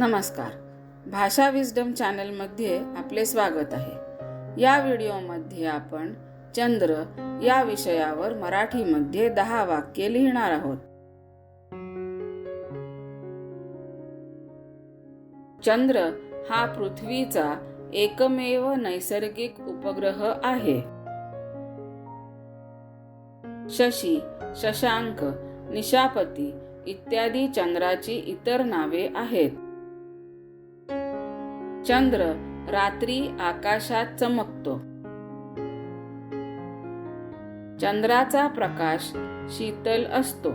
नमस्कार. भाषा विजडम चॅनलमध्ये आपले स्वागत आहे. या व्हिडिओमध्ये आपण चंद्र या विषयावर मराठीमध्ये दहा वाक्ये लिहिणार आहोत. चंद्र हा पृथ्वीचा एकमेव नैसर्गिक उपग्रह आहे. शशी शशांक निशापती इत्यादी चंद्राची इतर नावे आहेत. चंद्र रात्री आकाशात चमकतो. चंद्राचा प्रकाश शीतल असतो.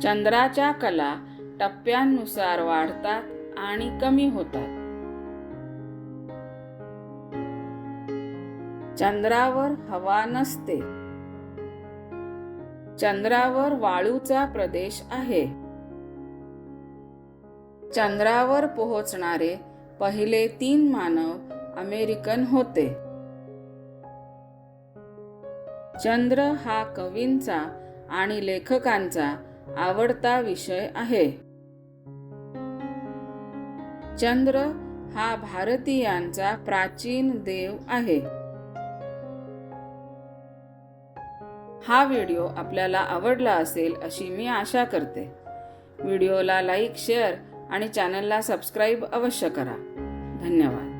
चंद्राच्या कला टप्प्यांनुसार वाढतात आणि कमी होतात. चंद्रावर हवा नसते. चंद्रावर वाळूचा प्रदेश आहे. चंद्रावर पोहोचणारे पहिले तीन मानव अमेरिकन होते. चंद्र हा कवींचा आणि लेखकांचा आवडता विषय आहे. चंद्र हा भारतीयांचा प्राचीन देव आहे. हा व्हिडिओ आपल्याला आवडला असेल अशी मी आशा करते. व्हिडिओला लाईक शेअर आणि चॅनलला सबस्क्राईब अवश्य करा. धन्यवाद.